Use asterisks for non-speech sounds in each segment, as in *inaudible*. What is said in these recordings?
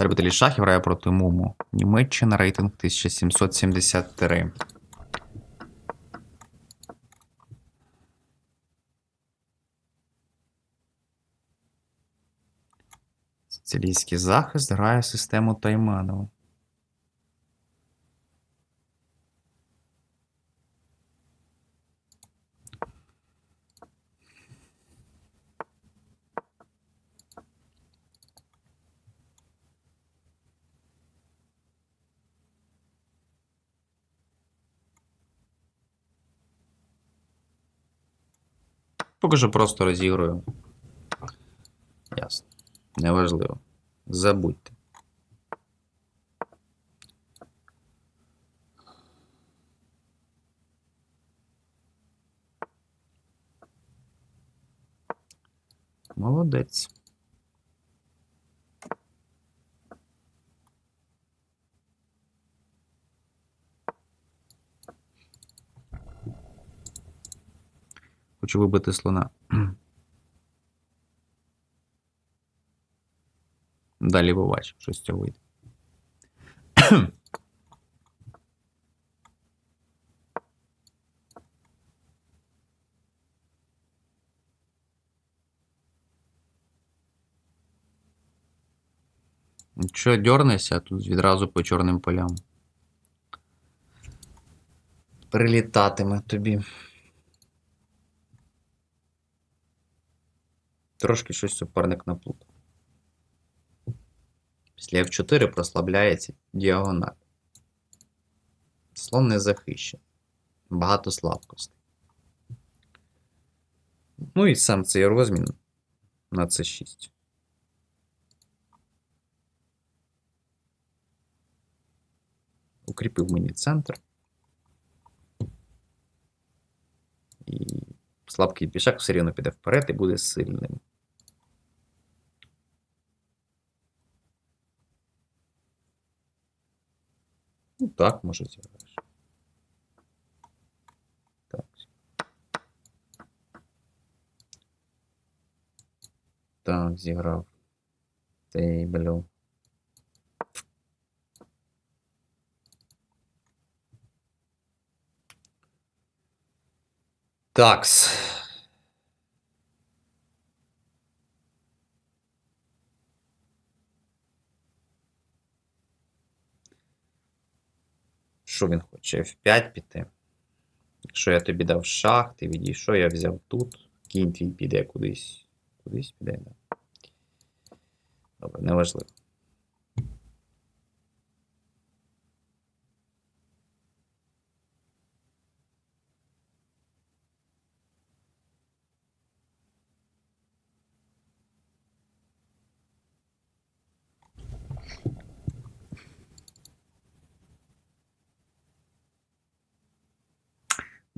Любителі шахів грає проти Муму. Німеччина рейтинг 1773. Сицилійський захист грає систему Тайманова. Поки що просто розігрую. Ясно. Неважливо. Забудьте. Молодець. Хочу вибити слона. *clears throat* Далі побачимо, що з цього вийде. *clears throat* Що дьорнешся, тут відразу по чорним полям. Прилітатиме тобі. Трошки щось суперник наплутав. Після F4 прослабляється діагональ. Слон не захищений. Багато слабкостей. Ну і сам цей розмін на C6. Укріпив мені центр. І слабкий пішак все рівно піде вперед і буде сильним. так, може зіграєш. Так. Так, зіграв. Тейблю. Такс. Що він хоче? F5 піти. Якщо я тобі дав шах, ти відійшов, я взяв тут. Кінь твій піде кудись. Кудись піде, да. Добре, неважливо.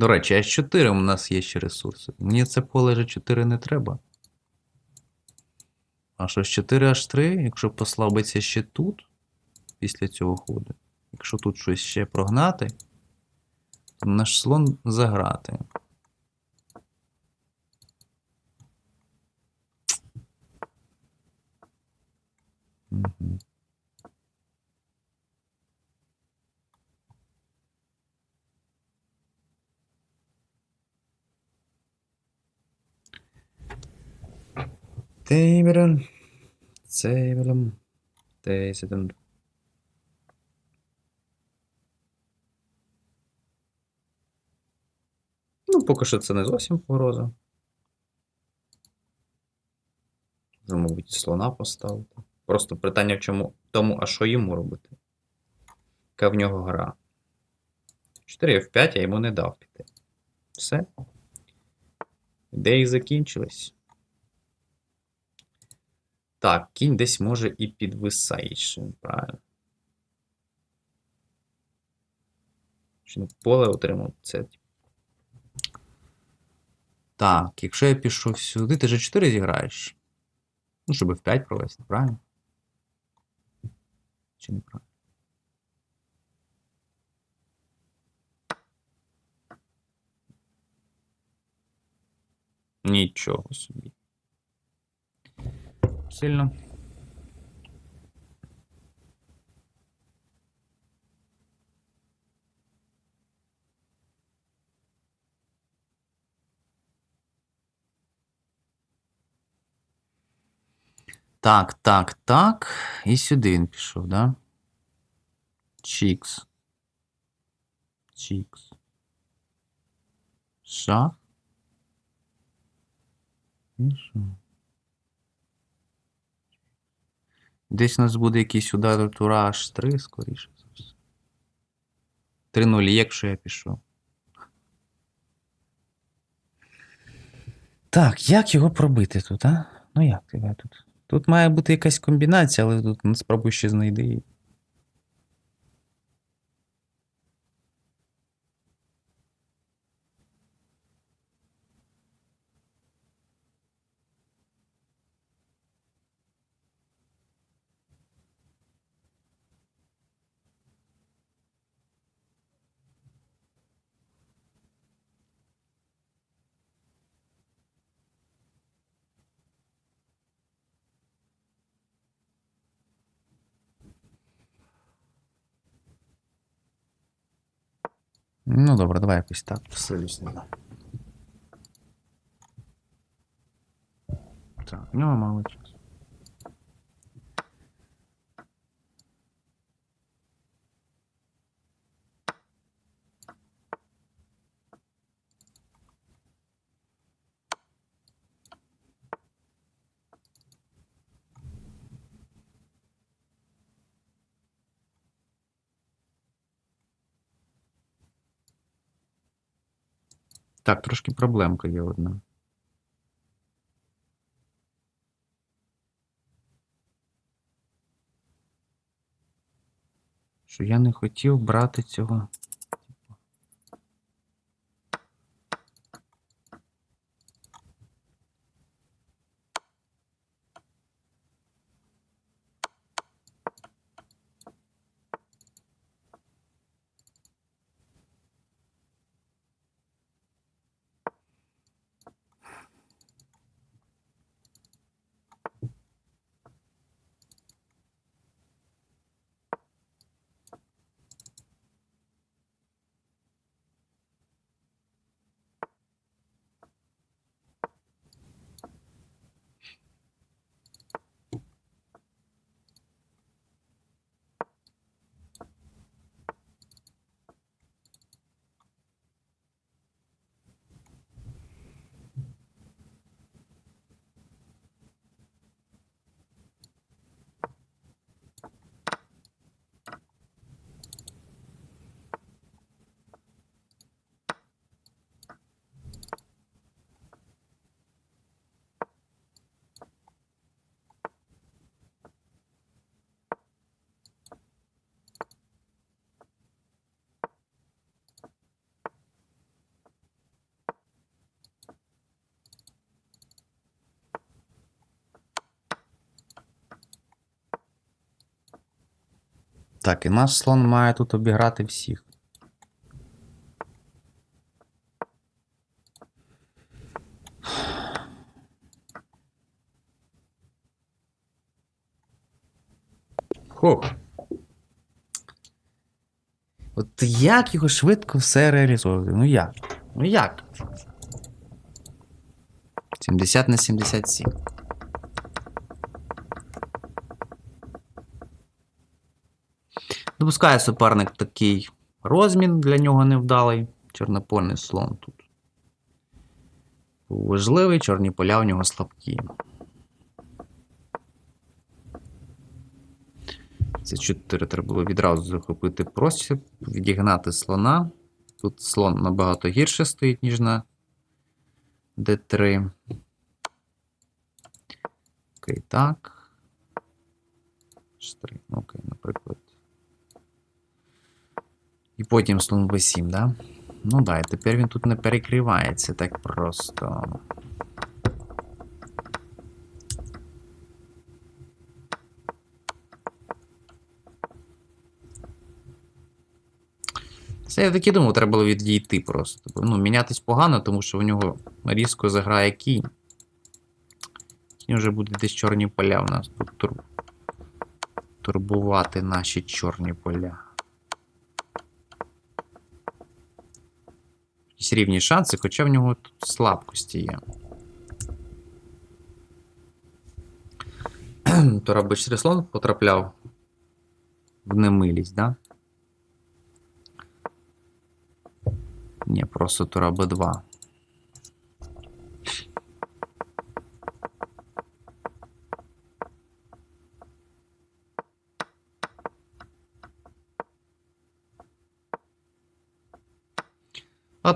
До речі, H4 у нас є ще ресурси. Мені це поле G4 не треба. А що з 4H3, якщо послабиться ще тут, після цього ходу, якщо тут щось ще прогнати, то наш слон заграти. Угу. Теймерон. Сейвелом. Тейсидон. Ну, поки що це не зовсім погроза. Вже, мабуть, слона поставити. Просто питання в чому тому, а що йому робити? Яка в нього гра? 4 F5 я йому не дав піти. Все. Ідеї закінчились. Так, кінь десь може і підвисає ще, правильно. Чи поле отримав це. Так, якщо я пішов сюди, ти ж 4 зіграєш. Ну, щоб в 5 провести, правильно? Чи не правильно? Нічого собі. сильно. Так, так, так. І сюди він пішов, да? Чікс. Чікс. Шах. І шах. Десь у нас буде якийсь удар тура аж 3, скоріше за все. 3-0, якщо я пішов. Так, як його пробити тут, а? Ну як тебе тут? Тут має бути якась комбінація, але тут ну, спробуй ще знайди. її. Ну добре, давай якось так. Знаю. Так, в нього мало Так, трошки проблемка є одна. Що я не хотів брати цього. Так, і наш слон має тут обіграти всіх. Хох. От як його швидко все реалізовувати? Ну як? Ну як? 70 на 77. Допускає суперник такий розмін для нього невдалий. Чорнопольний слон тут. Важливий, чорні поля у нього слабкі. Це 4 треба було відразу захопити простір, відігнати слона. Тут слон набагато гірше стоїть, ніж на D3. Окей, так. H3. Окей, наприклад. І потім слон b7, да? Ну да, і тепер він тут не перекривається так просто. Це я таки думав, треба було відійти просто. Ну, мінятись погано, тому що у нього різко заграє кінь. Кінь вже буде десь чорні поля у нас тут тур... турбувати наші чорні поля. Якісь рівні шанси, хоча в нього тут слабкості є. Тура Б4 слон потрапляв в немилість, да? Ні, просто Тура Б2.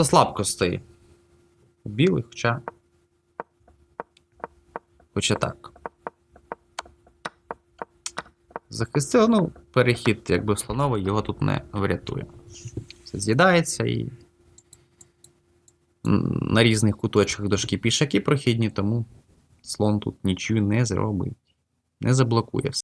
А то слабко стоїть. Білий, хоча. Хоча так. Захистив, ну, перехід, якби слоновий, його тут не врятує. Все з'їдається і. На різних куточках дошки пішаки прохідні, тому слон тут нічого не зробить. Не заблокує все.